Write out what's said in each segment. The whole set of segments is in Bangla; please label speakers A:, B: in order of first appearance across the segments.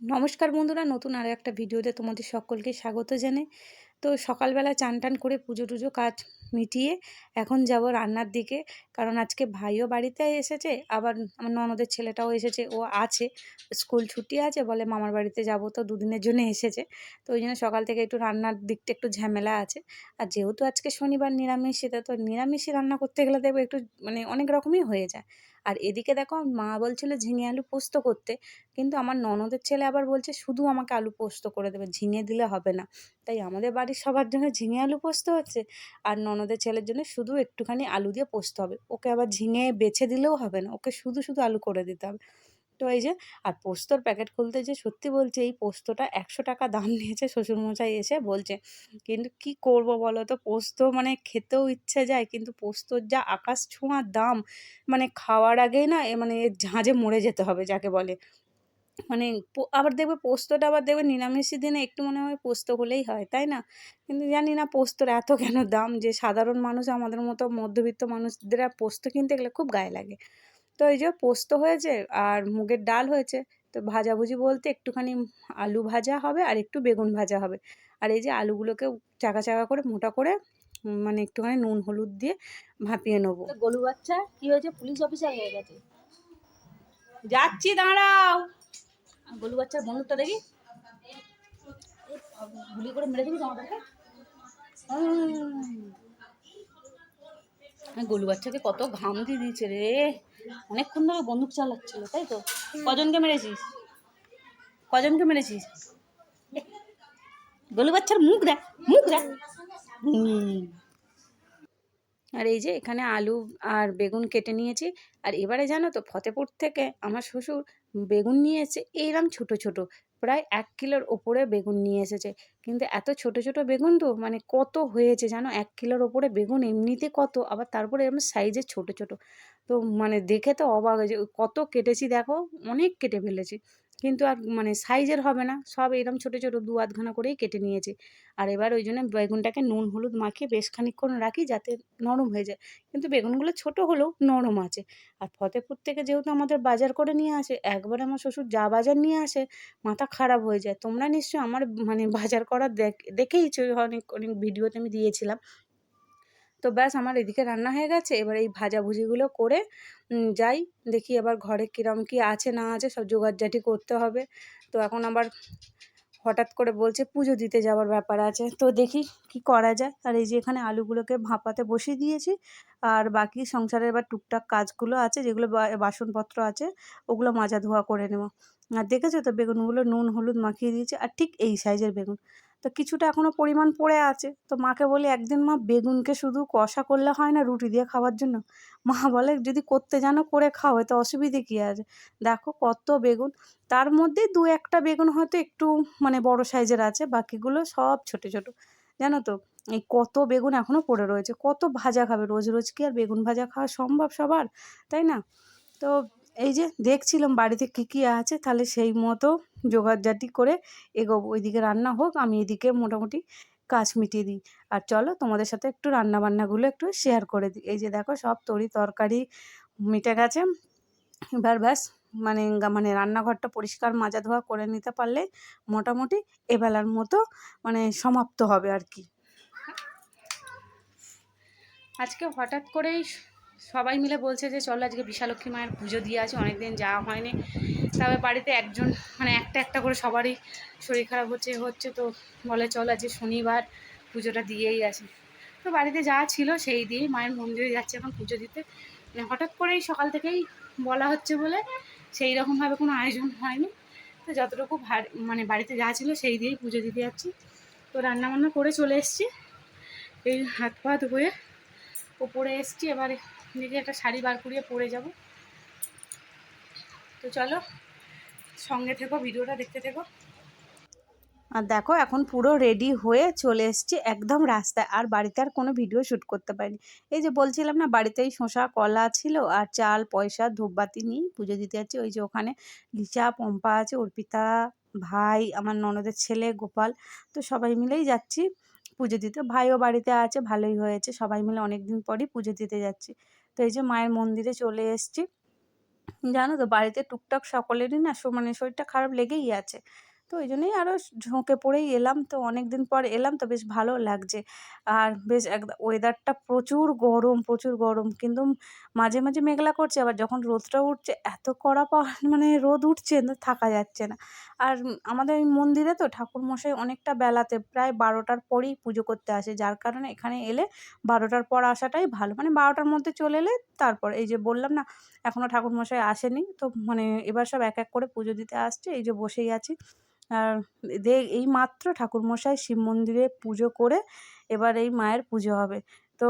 A: নমস্কার বন্ধুরা, নতুন আরও একটা ভিডিওতে তোমাদের সকলকে স্বাগত জানে তো সকালবেলা চান টান করে পুজো টুজো কাজ মিটিয়ে এখন যাব রান্নার দিকে। কারণ আজকে ভাইও বাড়িতে এসেছে, আবার আমার ননদের ছেলেটাও এসেছে, ও আছে, স্কুল ছুটি আছে বলে মামার বাড়িতে যাব তো দুদিনের জন্য এসেছে। তো ওই জন্য সকাল থেকে একটু রান্নার দিকটা একটু ঝামেলা আছে। আর যেহেতু আজকে শনিবার নিরামিষিতে তো নিরামিষই রান্না করতে গেলে দেখব একটু মানে অনেক রকমই হয়ে যায়। আর এদিকে দেখো মা বলছিল ঝিঙে আলু পোস্ত করতে। কিন্তু আমার ননদের ছেলে আবার বলছে শুধু আমাকে আলু পোস্ত করে দেবে, ঝিঙে দিলে হবে না। তাই আমাদের বাড়ির সবার জন্য ঝিঙে আলু পোস্ত হচ্ছে। আর ননদের ছেলের জন্য শুধু একটুখানি আলু দিয়ে পোস্ত হবে। ওকে আবার ঝিঙে বেছে দিলেও হবে না, ওকে শুধু শুধু আলু করে দিতে হবে। তো এই যে, আর পোস্তর প্যাকেট খুলতে যে সত্যি বলছে, এই পোস্তটা একশো টাকা দাম নিয়েছে শ্বশুরমশাই এসে বলছে, কিন্তু কি করব বলো তো? পোস্ত মানে খেতেও ইচ্ছে যায়, কিন্তু পোস্তর যা আকাশ ছোঁয়ার দাম মানে খাওয়ার আগেই না, এ মানে ঝাঁঝে মরে যেতে হবে যাকে বলে। মানে আবার দেখবে পোস্তটা আবার দেখবে নিরামিষি দিনে একটু মনে হয় পোস্ত হলেই হয়, তাই না? কিন্তু জানি না পোস্তর এত কেন দাম, যে সাধারণ মানুষ, আমাদের মতো মধ্যবিত্ত মানুষদের পোস্ত কিনতে গেলে খুব গায়ে লাগে। তো এই যে পোস্ত হয়েছে আর মুগের ডাল হয়েছে তো ভাজাভুজি বলতে একটুখানি আলু ভাজা হবে আর একটু বেগুন ভাজা হবে। আর এই যে আলুগুলোকে চাকা চাকা করে মোটা করে মানে একটুখানি নুন হলুদ দিয়ে ভাপিয়ে নেব।
B: গলু বাচ্চা কি হয়েছে? পুলিশ অফিসার হয়ে গেছে।
A: যাচ্ছি দাঁড়াও।
B: গলু বাচ্চার বন্ধুটা দেখি। গুলি করে মেরে দিবি আমাদেরকে
A: গলু বাচ্চাকে কত ঘাম দিয়ে দিয়েছে রে। অনেকক্ষণ ধরে বন্দুক চালাচ্ছিল, তাই তো? কজনকে মেরেছিস? কজনকে মেরেছিস? গলু বাচ্চার মুখ দেখ মুখ দেখ। আর এই যে এখানে আলু আর বেগুন কেটে নিয়েছি, আর এবারে জানো তো, ফতেপুর থেকে আমার শ্বশুর বেগুন নিয়ে এসেছে। এইরকম ছোট ছোট। প্রায় এক কিলোর ওপরে বেগুন নিয়ে এসেছে। কিন্তু এত ছোট ছোট বেগুন তো? মানে কত হয়েছে জানো? এক কিলোর ওপরে বেগুন এমনিতে কত? আবার তারপরে এরকম সাইজে ছোট ছোট। তো মানে দেখে তো অবাক হয়েছে কত কেটেছি দেখো? অনেক কেটে ফেলেছি। কিন্তু আর মানে সাইজের হবে না। সব এরকম ছোটো ছোটো দু আধখানা করেই কেটে নিয়েছি। আর এবার ওই জন্য বেগুনটাকে নুন, হলুদ মাখিয়ে বেশ খানিকক্ষণ রাখি যাতে নরম হয়ে যায়। কিন্তু বেগুনগুলো ছোট হলেও নরম আছে। আর ফতেপুর থেকে যেহেতু আমাদের বাজার করে নিয়ে আসে, একবার আমার শ্বশুর যা বাজার নিয়ে আসে, মাথা খারাপ হয়ে যায়। তোমরা নিশ্চয়ই আমার মানে বাজার করা দেখ, দেখেইছো অনেক অনেক ভিডিওতে আমি দিয়েছিলাম। তো ব্যাস আমার এদিকে রান্না হয়ে গেছে। এবার এই ভাজাভুজিগুলো করে যাই। দেখি এবার ঘরে কীরম কী আছে, না আছে, সব জোগাড়জাটি করতে হবে। তো এখন আবার হঠাৎ করে বলছে পুজো দিতে যাওয়ার ব্যাপার আছে। তো দেখি কি করা যায়। আর এই যে এখানে আলুগুলোকে ভাপাতে বসিয়ে দিয়েছি। আর বাকি সংসারের এবার টুকটাক কাজগুলো আছে, যেগুলো বাসনপত্র আছে, ওগুলো মাজা ধোয়া করে নেব। আর দেখেছ তো, বেগুনগুলো নুন, হলুদ মাখিয়ে দিয়েছি। আর ঠিক এই সাইজের বেগুন। তো কিছুটা এখনও পরিমাণ পড়ে আছে। তো মাকে বলি, একদিন মা বেগুনকে শুধু কষা করলে হয় না রুটি দিয়ে খাওয়ার জন্য? মা বলে, যদি করতে জানো করে খাও, এতে অসুবিধে কী আছে? দেখো কত বেগুন। তার মধ্যে দু একটা বেগুন হয়তো একটু মানে বড় সাইজের আছে, বাকিগুলো সব ছোট ছোট। জানো তো, এই কত বেগুন এখনও পড়ে রয়েছে। কত ভাজা খাবে? রোজ রোজ কি আর বেগুন ভাজা খাওয়া সম্ভব সবার? তাই না? তো এই যে দেখছিলাম বাড়িতে কী কী আছে, তাহলে সেই মতো জোগাড়জাটি করে এগোবো। ওইদিকে রান্না হোক, আমি এদিকে মোটামুটি কাজ মিটিয়ে দিই। আর চলো তোমাদের সাথে একটু রান্না বান্নাগুলো একটু শেয়ার করে দিই। এই যে দেখো সব তরি তরকারি মিটে গেছে। এবার ব্যাস মানে মানে রান্নাঘরটা পরিষ্কার মাজা ধোয়া করে নিতে পারলে মোটামুটি এবেলার মতো মানে সমাপ্ত হবে আর কি। আজকে হঠাৎ করেই সবাই মিলে বলছে যে, চলো আজকে বিশালক্ষী মায়ের পুজো দিয়ে আছে অনেক দিন যাওয়া হয়নি। তবে বাড়িতে একজন মানে একটা একটা করে সবারই শরীর খারাপ হচ্ছে হচ্ছে তো বলে, চলো আজকে শনিবার পুজোটা দিয়েই আছে তো বাড়িতে যা ছিল সেই দিয়েই মায়ের মন্দিরে যাচ্ছে এখন পুজো দিতে। মানে হঠাৎ করেই সকাল থেকেই বলা হচ্ছে বলে সেই রকমভাবে কোনো আয়োজন হয়নি। তো যতটুকু মানে বাড়িতে যা ছিল সেই দিয়েই পুজো দিতে যাচ্ছি। তো রান্নাবান্না করে চলে এসছি। এই হাত পা ধুয়ে ওপরে এসছি, এবারে দেখি একটা শাড়ি বার করিয়ে পরে যাব। তো চলো, সঙ্গে থেকো, ভিডিওটা দেখতে থেকো। আর দেখো, এখন পুরো রেডি হয়ে চলে এসছি একদম রাস্তায়। আর বাড়িতে আর কোনো ভিডিও শ্যুট করতে পারিনি। এই যে বলছিলাম না, বাড়িতেই শশা কলা ছিল আর চাল, পয়সা, ধূপবাতি নিয়ে পুজো দিতে যাচ্ছি। ওই যে ওখানে লিচা, পম্পা আছে, অর্পিতা ভাই, আমার ননদের ছেলে, গোপাল, তো সবাই মিলেই যাচ্ছি পুজো দিতে। ভাইও বাড়িতে আছে, ভালোই হয়েছে। সবাই মিলে অনেক দিন পরই পুজো দিতে যাচ্ছি। তো এই যে মায়ের মন্দিরে চলে এসেছি। জানো তো বাড়িতে টুকটাক সকলেরই না মানে শরীরটা খারাপ লেগেই আছে। তো ওই জন্যই আরও ঝোঁকে পড়েই এলাম। তো অনেক দিন পর এলাম তো বেশ ভালো লাগছে। আর বেশ একদম ওয়েদারটা প্রচুর গরম প্রচুর গরম। কিন্তু মাঝে মাঝে মেঘলা করছে, আবার যখন রোদটা উঠছে, এত কড়া মানে রোদ উঠছে থাকা যাচ্ছে না। আর আমাদের মন্দিরে তো ঠাকুরমশাই অনেকটা বেলাতে, প্রায় বারোটার পরেই পুজো করতে আসে। যার কারণে এখানে এলে বারোটার পর আসাটাই ভালো। মানে বারোটার মধ্যে চলে এলে তারপর, এই যে বললাম না এখনও ঠাকুরমশাই আসেনি। তো মানে এবার সব এক এক করে পুজো দিতে আসছে। এই যে বসেই আছি। এই মাত্র ঠাকুরমশাই শিব মন্দিরে পুজো করে এবার এই মায়ের পুজো হবে। তো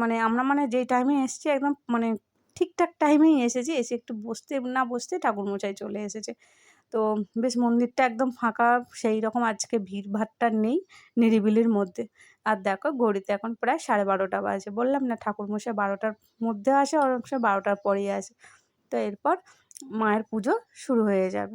A: মানে আমরা মানে যেই টাইমে এসেছি একদম মানে ঠিকঠাক টাইমেই এসেছি, এসে একটু বসতে না বসতে ঠাকুরমশাই চলে এসেছে। তো বেশ মন্দিরটা একদম ফাঁকা, সেই রকম আজকে ভিড় ভাট্টা নেই নিরিবিলির মধ্যে। আর দেখো ঘড়িতে এখন প্রায় সাড়ে বারোটা বাজে, বললাম না ঠাকুরমশাই বারোটার মধ্যে আসে অনেক সময় বারোটার পরেই আসে। তো এরপর মায়ের পুজো শুরু হয়ে যাবে।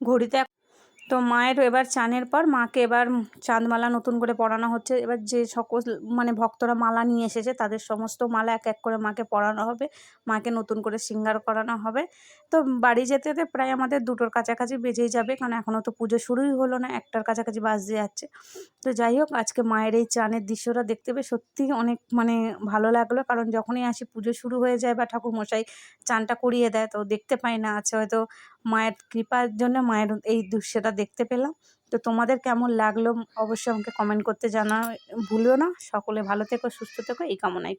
A: ঘড়িতে এক- তো মায়ের এবার চানের পর মাকে এবার চাঁদমালা নতুন করে পরানো হচ্ছে। এবার যে সকল মানে ভক্তরা মালা নিয়ে এসেছে, তাদের সমস্ত মালা এক এক করে মাকে পরানো হবে। মাকে নতুন করে শৃঙ্গার করানো হবে। তো বাড়ি যেতে যেতে প্রায় আমাদের দুটোর কাছাকাছি বেজেই যাবে, কারণ এখনও তো পুজো শুরুই হলো না, একটার কাছাকাছি বাজতে যাচ্ছে। তো যাই হোক, আজকে মায়ের এই চানের দৃশ্যটা দেখতে পেয়ে সত্যিই অনেক মানে ভালো লাগল, কারণ যখনই আসি পুজো শুরু হয়ে যায় বা ঠাকুর মশাই চানটা করিয়ে দেয়, তো দেখতে পাই না আছে হয়তো মায়ের কৃপার জন্য মায়ের এই দৃশ্যটা দেখতে পেলাম। তো তোমাদের কেমন লাগল অবশ্যই আমাকে কমেন্ট করতে জানা ভুলো না। সকলে ভালো থেকো, সুস্থ থেকো, এই কামনাই।